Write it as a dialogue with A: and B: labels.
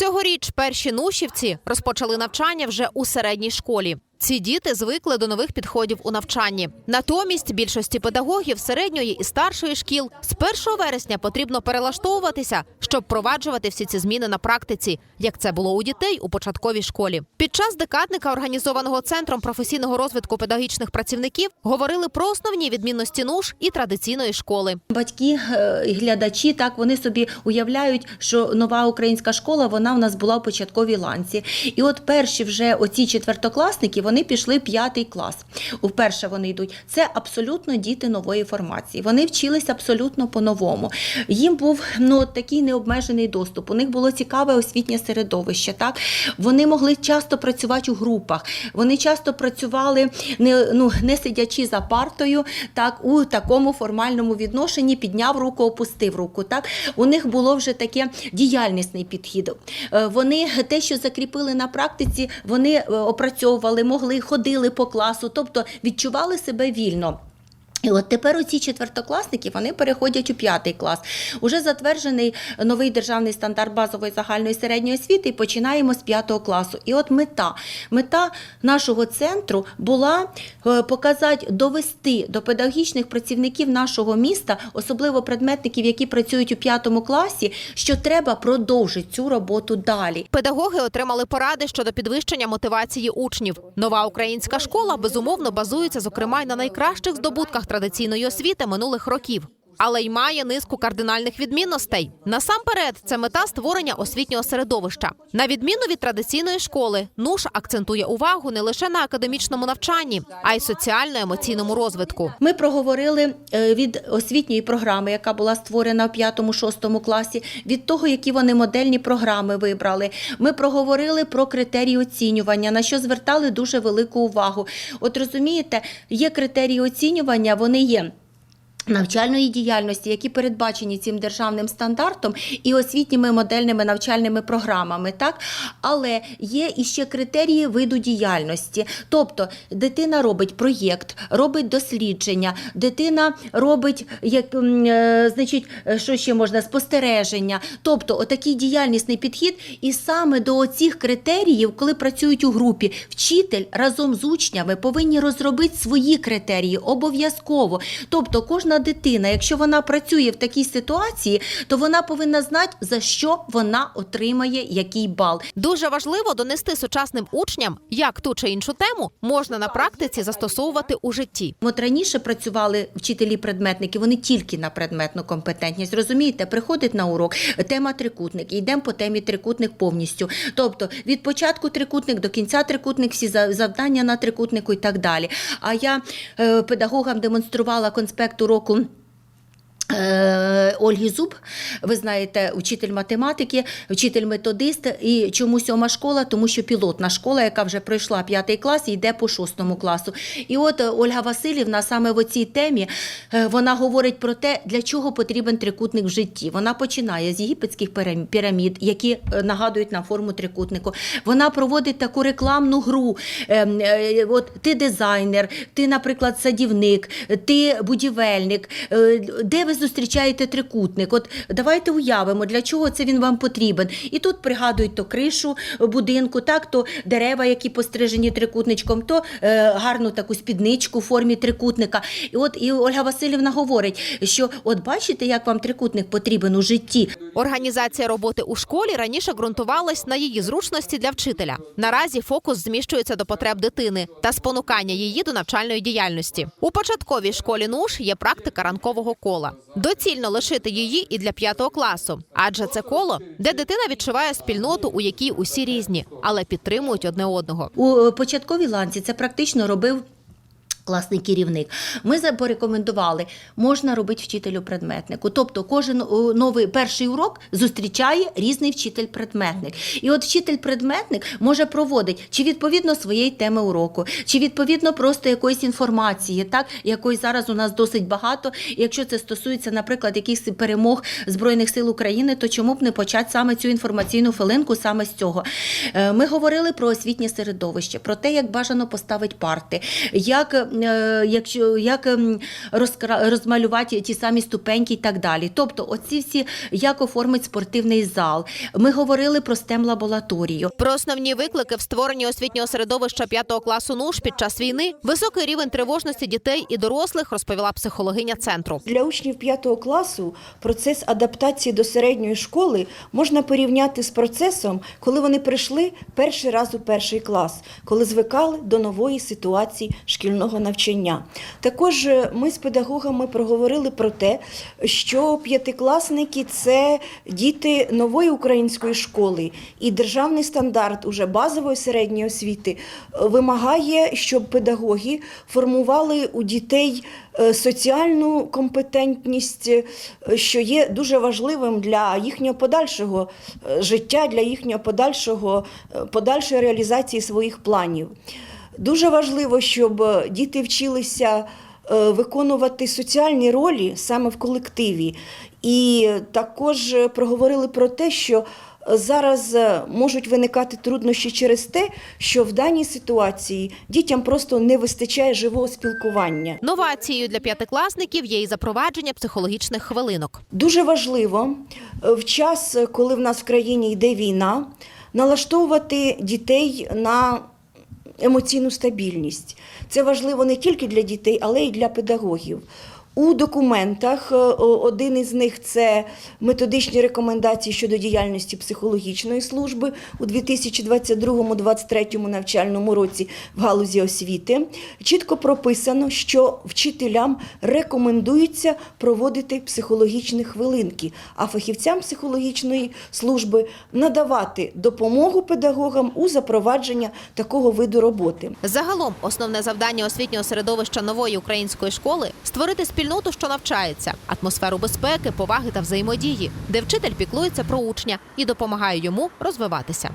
A: Цьогоріч перші нушівці розпочали навчання вже у середній школі. Ці діти звикли до нових підходів у навчанні. Натомість більшості педагогів середньої і старшої шкіл з 1 вересня потрібно перелаштовуватися, щоб впроваджувати всі ці зміни на практиці, як це було у дітей у початковій школі. Під час декадника, організованого центром професійного розвитку педагогічних працівників, говорили про основні відмінності НУШ і традиційної школи.
B: Батьки е, і глядачі так вони собі уявляють, що нова українська школа вона в нас була в початковій ланці. І от перші вже оці четвертокласники вони пішли п'ятий клас. Вперше вони йдуть. Це абсолютно діти нової формації. Вони вчилися абсолютно по-новому. Їм був ну такий необмежений доступ. У них було цікаве освітнє середовище. Так вони могли часто працювати у групах. Вони часто працювали не ну не сидячи за партою, так у такому формальному відношенні підняв руку, опустив руку. Так у них було вже таке діяльнісний підхід. Е, Вони те, що закріпили на практиці, вони е, опрацьовували, могли ходили по класу, тобто відчували себе вільно. І от тепер оці четвертокласники вони переходять у п'ятий клас. Уже затверджений новий державний стандарт базової загальної середньої освіти. І починаємо з п'ятого класу. І от мета мета нашого центру була е, показати, довести до педагогічних працівників нашого міста, особливо предметників, які працюють у п'ятому класі, що треба продовжити цю роботу далі.
A: Педагоги отримали поради щодо підвищення мотивації учнів. Нова українська школа безумовно базується, зокрема, й на найкращих здобутках традиційної освіти минулих років. Але й має низку кардинальних відмінностей. Насамперед, це мета створення освітнього середовища. На відміну від традиційної школи, НУШ акцентує увагу не лише на академічному навчанні, а й соціально-емоційному розвитку.
B: Ми проговорили е, від освітньої програми, яка була створена в 5-6 класі, від того, які вони модельні програми вибрали. Ми проговорили про критерії оцінювання, на що звертали дуже велику увагу. От розумієте, є критерії оцінювання, вони є. Навчальної діяльності, які передбачені цим державним стандартом і освітніми модельними навчальними програмами, так але є іще критерії виду діяльності. Тобто дитина робить проєкт, робить дослідження, дитина робить як е, значить, що ще можна спостереження. Тобто, отакий діяльнісний підхід, і саме до оцих критеріїв, коли працюють у групі, вчитель разом з учнями повинні розробити свої критерії обов'язково. Тобто, кожна дитина, якщо вона працює в такій ситуації, то вона повинна знати, за що вона отримає який бал.
A: Дуже важливо донести сучасним учням, як ту чи іншу тему можна на практиці застосовувати у житті.
B: От раніше працювали вчителі-предметники, вони тільки на предметну компетентність. Розумієте, приходить на урок тема трикутник, і йдемо по темі трикутник повністю. Тобто від початку трикутник до кінця трикутник, всі за- завдання на трикутнику і так далі. А я е, педагогам демонструвала конспект уроку. Е, Ольги Зуб, ви знаєте, вчитель математики, вчитель методист. І чому сьома школа? Тому що пілотна школа, яка вже пройшла п'ятий клас, і йде по шостому класу. І от е, Ольга Васильівна саме в цій темі е, вона говорить про те, для чого потрібен трикутник в житті. Вона починає з єгипетських пірамід, які е, нагадують на форму трикутнику. Вона проводить таку рекламну гру. Е, е, От ти дизайнер, ти, наприклад, садівник, ти будівельник. Е, Де ви зустрічаєте трикутник? От давайте уявимо, для чого це він вам потрібен. І тут пригадують то кришу будинку, так то дерева, які пострижені трикутничком, то е, гарну таку спідничку в формі трикутника. І от і Ольга Васильівна говорить, що от бачите, як вам трикутник потрібен у житті.
A: Організація роботи у школі раніше ґрунтувалась на її зручності для вчителя. Наразі фокус зміщується до потреб дитини та спонукання її до навчальної діяльності. У початковій школі НУШ є практика ранкового кола. Доцільно лишити її і для п'ятого класу, адже це коло, де дитина відчуває спільноту, у якій усі різні, але підтримують одне одного.
B: У е, початковій ланці це практично робив. Класний керівник. Ми порекомендували, можна робити вчителю предметнику. Тобто кожен новий перший урок зустрічає різний вчитель-предметник. І от вчитель-предметник може проводити чи відповідно своєї теми уроку, чи відповідно просто якоїсь інформації, так якої зараз у нас досить багато. Якщо це стосується, наприклад, якихось перемог Збройних сил України, то чому б не почати саме цю інформаційну филинку саме з цього? Е, Ми говорили про освітнє середовище, про те, як бажано поставити парти, як е, якщо як ем, розкра- розмалювати ті самі ступеньки і так далі. Тобто, оці всі як оформить спортивний зал. Ми говорили про stem лабораторію.
A: Про основні виклики в створенні освітнього середовища п'ятого класу НУШ під час війни, високий рівень тривожності дітей і дорослих, розповіла психологиня центру.
C: Для учнів 5 класу процес адаптації до середньої школи можна порівняти з процесом, коли вони прийшли перший раз у перший клас, коли звикали до нової ситуації шкільного навчання. Також е, ми з педагогами проговорили про те, що п'ятикласники це діти нової української школи, і державний стандарт уже базової середньої освіти е, вимагає, щоб педагоги формували у дітей е, соціальну компетентність, що є дуже важливим для їхнього подальшого життя, для їхнього подальшого, подальшої реалізації своїх планів. Дуже важливо, щоб е, діти вчилися е, виконувати соціальні ролі саме в колективі. І також е, проговорили про те, що зараз можуть виникати труднощі через те, що в даній ситуації дітям просто не вистачає живого спілкування.
A: Новацією для п'ятикласників є і запровадження психологічних хвилинок.
C: Дуже важливо в час, коли в нас в країні йде війна, налаштовувати дітей на емоційну стабільність. Це важливо не тільки для дітей, але й для педагогів. У документах е, один із них це методичні рекомендації щодо діяльності психологічної служби у 2022-2023 навчальному році в галузі освіти. Чітко прописано, що вчителям рекомендується проводити психологічні хвилинки, а фахівцям психологічної служби надавати допомогу педагогам у запровадженні такого виду роботи.
A: Загалом, основне завдання освітнього середовища нової української школи створити спільноту, що навчається, атмосферу безпеки, поваги та взаємодії, де вчитель піклується про учня і допомагає йому розвиватися.